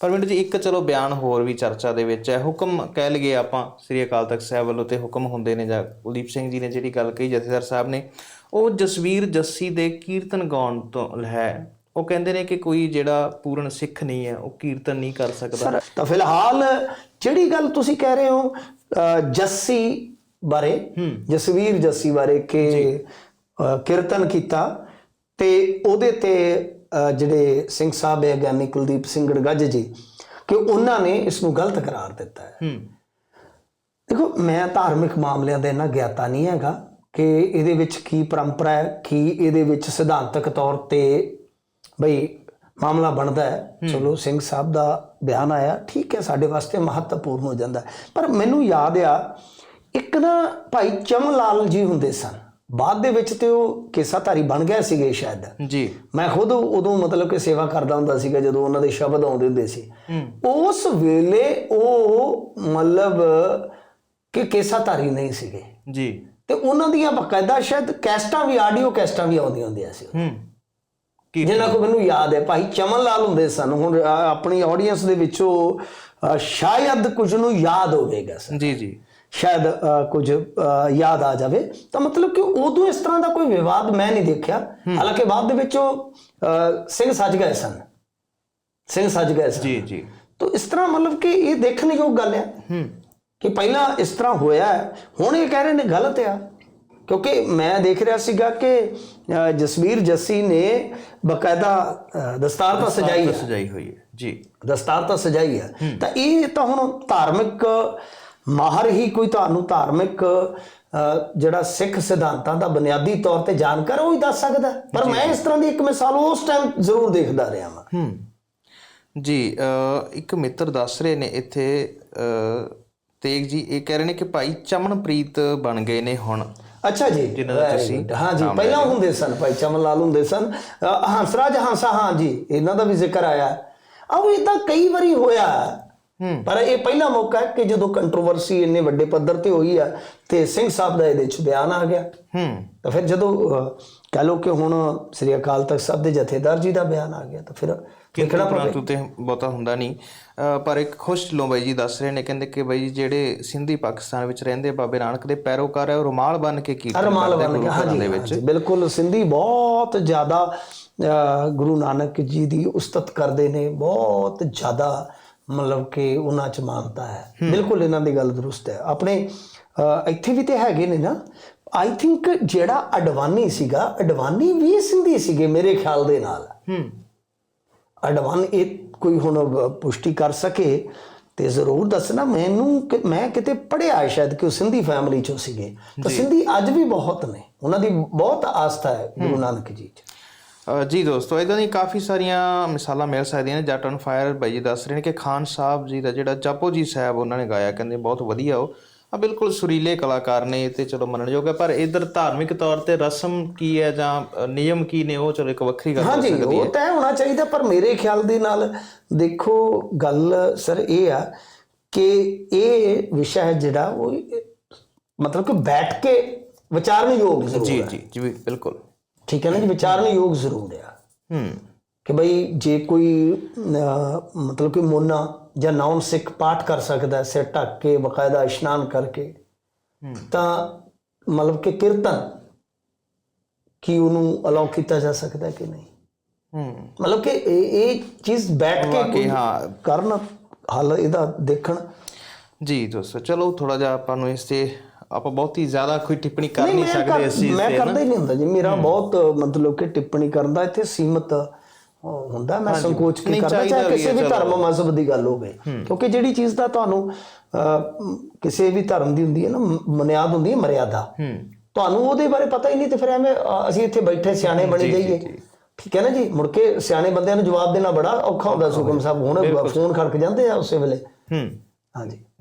ਪਰ ਮੈਨੂੰ ਜੀ ਇੱਕ ਚਲੋ ਬਿਆਨ ਹੋਰ ਵੀ ਚਰਚਾ ਦੇ ਵਿੱਚ ਹੈ। ਹੁਕਮ ਕਹਿ ਲਈਏ ਆਪਾਂ ਸ੍ਰੀ ਅਕਾਲ ਤਖਤ ਸਾਹਿਬ ਵੱਲੋਂ ਤੇ ਹੁਕਮ ਹੁੰਦੇ ਨੇ ਜਾਂ ਕੁਲਦੀਪ ਸਿੰਘ ਜੀ ਨੇ ਜਿਹੜੀ ਗੱਲ ਕਹੀ ਜਥੇਦਾਰ ਸਾਹਿਬ ਨੇ ਉਹ ਜਸਵੀਰ ਜੱਸੀ ਦੇ ਕੀਰਤਨ ਗਾਉਣ ਤੋਂ ਹੈ। ਉਹ ਕਹਿੰਦੇ ਨੇ ਕਿ ਕੋਈ ਜਿਹੜਾ ਪੂਰਨ ਸਿੱਖ ਨਹੀਂ ਹੈ ਉਹ ਕੀਰਤਨ ਨਹੀਂ ਕਰ ਸਕਦਾ। ਤਾਂ ਫਿਲਹਾਲ ਜਿਹੜੀ ਗੱਲ ਤੁਸੀਂ ਕਹਿ ਰਹੇ ਹੋ ਜੱਸੀ ਬਾਰੇ ਜਸਵੀਰ ਜੱਸੀ ਬਾਰੇ ਕਿ ਕੀਰਤਨ ਕੀਤਾ ਤੇ ਉਹਦੇ ਤੇ ਜਿਹੜੇ ਸਿੰਘ ਸਾਹਿਬ ਹੈ ਗਿਆਨੀ ਕੁਲਦੀਪ ਸਿੰਘ ਗੜਗੱਜ ਜੀ ਕਿ ਉਹਨਾਂ ਨੇ ਇਸ ਨੂੰ ਗਲਤ ਕਰਾਰ ਦਿੱਤਾ ਹੈ। ਹੂੰ। ਦੇਖੋ ਮੈਂ ਧਾਰਮਿਕ ਮਾਮਲਿਆਂ ਦਾ ਇੰਨਾ ਗਿਆਤਾ ਨਹੀਂ ਹੈਗਾ ਕਿ ਇਹਦੇ ਵਿੱਚ ਕੀ ਪਰੰਪਰਾ ਹੈ ਕੀ ਇਹਦੇ ਵਿੱਚ ਸਿਧਾਂਤਕ ਤੌਰ ਤੇ ਬਈ ਮਾਮਲਾ ਬਣਦਾ ਹੈ। ਚਲੋ ਸਿੰਘ ਸਾਹਿਬ ਦਾ ਬਿਆਨ ਆਇਆ ਠੀਕ ਹੈ ਸਾਡੇ ਵਾਸਤੇ ਮਹੱਤਵਪੂਰਨ ਹੋ ਜਾਂਦਾ। ਪਰ ਮੈਨੂੰ ਯਾਦ ਆ ਇੱਕ ਨਾ ਭਾਈ ਚਮਨ ਲਾਲ ਜੀ ਹੁੰਦੇ ਸਨ। ਬਾਅਦ ਦੇ ਵਿੱਚ ਤੇ ਉਹ ਕੇਸਾਧਾਰੀ ਬਣ ਗਏ ਸੀਗੇ ਸ਼ਾਇਦ। ਜੀ। ਮੈਂ ਖੁਦ ਉਦੋਂ ਮਤਲਬ ਕਿ ਸੇਵਾ ਕਰਦਾ ਹੁੰਦਾ ਸੀਗਾ ਜਦੋਂ ਉਹਨਾਂ ਦੇ ਸ਼ਬਦ ਆਉਂਦੇ ਹੁੰਦੇ ਸੀ। ਉਸ ਵੇਲੇ ਉਹ ਮਤਲਬ ਕਿ ਕੇਸਾਧਾਰੀ ਨਹੀਂ ਸੀਗੇ। ਜੀ। ਤੇ ਉਹਨਾਂ ਦੀਆਂ ਬਕਾਇਦਾ ਸ਼ਾਇਦ ਕੈਸਟਾਂ ਵੀ ਆਡੀਓ ਕੈਸਟਾਂ ਵੀ ਆਉਂਦੀਆਂ ਹੁੰਦੀਆਂ ਸੀ। ਹੂੰ। ਜਿਨ੍ਹਾਂ ਕੋ ਮੈਨੂੰ ਯਾਦ ਹੈ ਭਾਈ ਚਮਨ ਲਾਲ ਹੁੰਦੇ ਸਨ। ਹੁਣ ਆਪਣੀ ਆਡੀਅנס ਦੇ ਵਿੱਚੋਂ ਸ਼ਾਇਦ ਕੁਝ ਨੂੰ ਯਾਦ ਹੋਵੇਗਾ ਸਰ। ਜੀ ਜੀ। ਸ਼ਾਇਦ ਕੁਝ ਯਾਦ ਆ ਜਾਵੇ। ਤਾਂ ਮਤਲਬ ਕਿ ਉਦੋਂ ਇਸ ਤਰ੍ਹਾਂ ਦਾ ਕੋਈ ਵਿਵਾਦ ਮੈਂ ਨਹੀਂ ਦੇਖਿਆ। ਹਾਲਾਂਕਿ ਬਾਅਦ ਦੇ ਵਿੱਚ ਉਹ ਸਿੰਘ ਸੱਜ ਗਏ ਸਨ। ਸਿੰਘ ਸੱਜ ਗਏ ਸਨ। ਜੀ ਜੀ। ਤਾਂ ਇਸ ਤਰ੍ਹਾਂ ਮਤਲਬ ਕਿ ਇਹ ਦੇਖਣ ਯੋਗ ਗੱਲ ਹੈ ਕਿ ਪਹਿਲਾਂ ਇਸ ਤਰ੍ਹਾਂ ਹੋਇਆ ਹੁਣ ਇਹ ਕਹਿ ਰਹੇ ਨੇ ਗਲਤ ਆ। ਕਿਉਂਕਿ ਮੈਂ ਦੇਖ ਰਿਹਾ ਸੀਗਾ ਕਿ ਜਸਵੀਰ ਜੱਸੀ ਨੇ ਬਕਾਇਦਾ ਦਸਤਾਰ ਤਾਂ ਸਜਾਈ ਹੈ। ਸਜਾਈ ਹੋਈ ਹੈ। ਜੀ। ਦਸਤਾਰ ਤਾਂ ਸਜਾਈ ਹੈ। ਤਾਂ ਇਹ ਤਾਂ ਹੁਣ ਧਾਰਮਿਕ ਮਾਹਰ ਹੀ ਕੋਈ ਤੁਹਾਨੂੰ ਧਾਰਮਿਕ ਜਿਹੜਾ ਸਿੱਖ ਸਿਧਾਂਤਾਂ ਦਾ ਬੁਨਿਆਦੀ ਤੌਰ ਤੇ ਜਾਣਕਾਰ ਉਹ ਹੀ ਦੱਸ ਸਕਦਾ। ਪਰ ਮੈਂ ਇਸ ਤਰ੍ਹਾਂ ਦੀ ਇੱਕ ਮਿਸਾਲ ਉਸ ਟਾਈਮ ਜ਼ਰੂਰ ਦੇਖਦਾ ਰਿਹਾ ਹਾਂ ਹੂੰ। ਜੀ ਇੱਕ ਮਿੱਤਰ ਦੱਸ ਰਹੇ ਨੇ ਇੱਥੇ ਤੇਗ ਜੀ ਇਹ ਕਹਿ ਰਹੇ ਨੇ ਕਿ ਭਾਈ ਚਮਨਪ੍ਰੀਤ ਬਣ ਗਏ ਨੇ ਹੁਣ। ਅੱਛਾ ਜੀ। ਜਿਨ੍ਹਾਂ ਦਾ ਤੁਸੀਂ ਹਾਂ ਜੀ ਪਹਿਲਾਂ ਹੁੰਦੇ ਸਨ ਭਾਈ ਚਮਨ ਲਾਲ ਹੁੰਦੇ ਸਨ। ਹੰਸਰਾਜ ਹੰਸਾ ਹਾਂ ਜੀ ਇਹਨਾਂ ਦਾ ਵੀ ਜ਼ਿਕਰ ਆਇਆ। ਆਹ ਇਦਾਂ ਕਈ ਵਾਰੀ ਹੋਇਆ। ਪਰ ਇਹ ਪਹਿਲਾ ਮੌਕਾ ਹੈ ਕਿ ਜਦੋਂ ਕੰਟਰੋਵਰਸੀ ਇੰਨੇ ਵੱਡੇ ਪੱਧਰ ਤੇ ਹੋਈ ਆ ਤੇ ਸਿੰਘ ਸਾਹਿਬ ਦਾ ਇਹਦੇ ਚ ਬਿਆਨ ਆ ਗਿਆ। ਹੂੰ। ਤਾਂ ਫਿਰ ਜਦੋਂ ਕਹਿ ਲਓ ਕਿ ਹੁਣ ਸ੍ਰੀ ਅਕਾਲ ਤਖਤ ਸਾਹਿਬ ਦੇ ਜਥੇਦਾਰ ਜੀ ਦਾ ਬਿਆਨ ਆ ਗਿਆ ਤਾਂ ਫਿਰ ਪਵੇ ਪਰੰਤੂ ਤੇ ਬਹੁਤਾ ਹੁੰਦਾ ਨਹੀਂ। ਪਰ ਇੱਕ ਖੁਸ਼ ਢਿੱਲੋਂ ਬਾਈ ਜੀ ਦੱਸ ਰਹੇ ਨੇ ਕਹਿੰਦੇ ਕਿ ਬਾਈ ਜਿਹੜੇ ਸਿੰਧੀ ਪਾਕਿਸਤਾਨ ਵਿੱਚ ਰਹਿੰਦੇ ਬਾਬੇ ਨਾਨਕ ਦੇ ਪੈਰੋਕਾਰ ਹੈ ਉਹ ਰੁਮਾਲ ਬੰਨ ਕੇ ਕੀਰਤਨ ਰਮਾਲ ਕਰਦੇ ਬਣ ਗੁਰੂ ਦੇ ਹਾਂਜੀ, ਵਿੱਚ। ਬਿਲਕੁਲ ਸਿੰਧੀ ਬਹੁਤ ਜ਼ਿਆਦਾ ਗੁਰੂ ਨਾਨਕ ਜੀ ਦੀ ਉਸਤਤ ਕਰਦੇ ਨੇ ਬਹੁਤ ਜ਼ਿਆਦਾ ਮਤਲਬ ਕਿ ਉਹਨਾਂ ਚ ਮਾਨਤਾ ਹੈ। ਬਿਲਕੁਲ ਇਹਨਾਂ ਦੀ ਗੱਲ ਦਰੁਸਤ ਹੈ। ਆਪਣੇ ਇੱਥੇ ਵੀ ਤੇ ਹੈਗੇ ਨੇ ਨਾ। ਆਈ ਥਿੰਕ ਜਿਹੜਾ ਅਡਵਾਨੀ ਸੀਗਾ ਅਡਵਾਨੀ ਵੀ ਸਿੰਧੀ ਸੀਗੇ ਮੇਰੇ ਖਿਆਲ ਦੇ ਨਾਲ। ਹੂੰ। ਅਡਵਾਨ ਇਹ ਕੋਈ ਹੁਣ ਪੁਸ਼ਟੀ ਕਰ ਸਕੇ ਤੇ ਜ਼ਰੂਰ ਦੱਸਣਾ। ਮੈਨੂੰ ਕਿ ਮੈਂ ਕਿਤੇ ਪੜਿਆ ਸ਼ਾਇਦ ਕਿ ਉਹ ਸਿੰਧੀ ਫੈਮਿਲੀ ਚੋਂ ਸੀਗੇ। ਤਾਂ ਸਿੰਧੀ ਅੱਜ ਵੀ ਬਹੁਤ ਨੇ। ਉਹਨਾਂ ਦੀ ਬਹੁਤ ਆਸਥਾ ਹੈ ਗੁਰੂ ਨਾਨਕ ਜੀ 'ਚ। ਜੀ ਦੋਸਤੋ ਇਦਾਂ ਦੀ ਕਾਫੀ ਸਾਰੀਆਂ ਮਿਸਾਲਾਂ ਮਿਲ ਸਕਦੀਆਂ ਨੇ ਜੱਟ ਔਨ ਫਾਇਰ ਬਾਈ ਜੀ ਦੱਸ ਰਹੇ ਨੇ ਕਿ ਖਾਨ ਸਾਹਿਬ ਜੀ ਦਾ ਜਿਹੜਾ ਜਪੋ ਜੀ ਸਾਹਿਬ ਉਹਨਾਂ ਨੇ ਗਾਇਆ ਕਹਿੰਦੇ ਬਹੁਤ ਵਧੀਆ ਉਹ। ਆ ਬਿਲਕੁਲ ਸੁਰੀਲੇ ਕਲਾਕਾਰ ਨੇ ਤੇ ਚਲੋ ਮੰਨਣਯੋਗ ਹੈ ਪਰ ਇਧਰ ਧਾਰਮਿਕ ਤੌਰ ਤੇ ਰਸਮ ਕੀ ਹੈ ਜਾਂ ਨਿਯਮ ਕੀ ਨੇ ਉਹ ਚਲੋ ਇੱਕ ਵੱਖਰੀ ਗੱਲ ਹੋ ਹਾਂਜੀ ਸਕਦੀ ਹੈ। ਉਹ ਤੈਅ ਹੋਣਾ ਚਾਹੀਦਾ ਪਰ ਮੇਰੇ ਖਿਆਲ ਦੇ ਨਾਲ ਦੇਖੋ ਗੱਲ ਸਰ ਇਹ ਆ ਕਿ ਇਹ ਵਿਸ਼ਾ ਹੈ ਜਿਹੜਾ ਉਹ ਮਤਲਬ ਕਿ ਬੈਠ ਕੇ ਵਿਚਾਰਨ ਯੋਗ ਜ਼ਰੂਰ ਜੀ ਜੀ ਜੀ ਬਿਲਕੁਲ। ਠੀਕ ਹੈ ਨਾ ਜੀ ਵਿਚਾਰਨ ਯੋਗ ਜ਼ਰੂਰ ਆ। ਹੂੰ। ਕਿ ਬਈ ਜੇ ਕੋਈ ਮਤਲਬ ਕਿ ਮੋਨਾ ਜਾਂ ਨਾਮ ਸਿੱਖ ਪਾਠ ਕਰ ਸਕਦਾ ਸਿਰ ਢੱਕ ਕੇ ਬਕਾਇਦਾ ਇਸ਼ਨਾਨ ਕਰਕੇ ਤਾਂ ਮਤਲਬ ਕਿ ਕੀਰਤਨ ਕੀ ਉਹਨੂੰ ਅਲਾਉ ਕੀਤਾ ਜਾ ਸਕਦਾ ਕਿ ਨਹੀਂ? ਹੂੰ। ਮਤਲਬ ਕਿ ਇਹ ਚੀਜ਼ ਬੈਠ ਕੇ ਕੋਈ ਹਾਂ। ਕਰਨ ਹੱਲ ਇਹਦਾ ਦੇਖਣ। ਜੀ ਦੋਸਤੋ ਚਲੋ ਥੋੜਾ ਜਿਹਾ ਆਪਾਂ ਨੂੰ ਇਸ ਤੇ ਆਪਾਂ ਬਹੁਤੀ ਜ਼ਿਆਦਾ ਕੋਈ ਟਿੱਪਣੀ ਕਰ ਨਹੀਂ ਮੈਂ ਸਕਦੇ ਇਸ ਚੀਜ਼ ਮੈਂ ਤੇ ਕਰਦਾ ਹੀ ਨਹੀਂ ਹੁੰਦਾ ਜੀ। ਮੇਰਾ ਬਹੁਤ ਮਤਲਬ ਕਿ ਟਿੱਪਣੀ ਕਰਨ ਦਾ ਇੱਥੇ ਸੀਮਤ ਹੁੰਦਾ। ਮੈਂ ਸੰਕੋਚ ਕੇ ਕਰਦਾ? ਚਾਹੇ ਕਿਸੇ ਵੀ। ਧਰਮ ਮਜ਼ਹਬ ਦੀ ਗੱਲ ਹੋਵੇ। ਕਿਉਂਕਿ ਜਿਹੜੀ ਚੀਜ਼ ਦਾ ਤੁਹਾਨੂੰ ਕਿਸੇ ਵੀ ਧਰਮ ਦੀ ਹੁੰਦੀ ਹੈ ਨਾ ਮ- ਬੁਨਿਆਦ ਹੁੰਦੀ ਹੈ ਮਰਿਆਦਾ। ਤੁਹਾਨੂੰ ਉਹਦੇ ਬਾਰੇ ਪਤਾ ਹੀ ਨਹੀਂ ਤੇ ਫਿਰ ਐਵੇਂ ਅਸੀਂ ਇੱਥੇ ਬੈਠੇ ਸਿਆਣੇ ਬਣੀ ਜਾਈਏ। ਠੀਕ ਹੈ ਨਾ ਜੀ? ਮੁੜ ਕੇ ਸਿਆਣੇ ਬੰਦਿਆਂ ਨੂੰ ਜਵਾਬ ਦੇਣਾ ਬੜਾ ਔਖਾ ਹੁੰਦਾ ਸੁਖਮ ਸਾਹਿਬ। ਹੁਣ ਫੋਨ ਖੜਕ ਜਾਂਦੇ ਆ ਉਸੇ ਵੇਲੇ। ਹੂੰ। ਹਾਂਜੀ।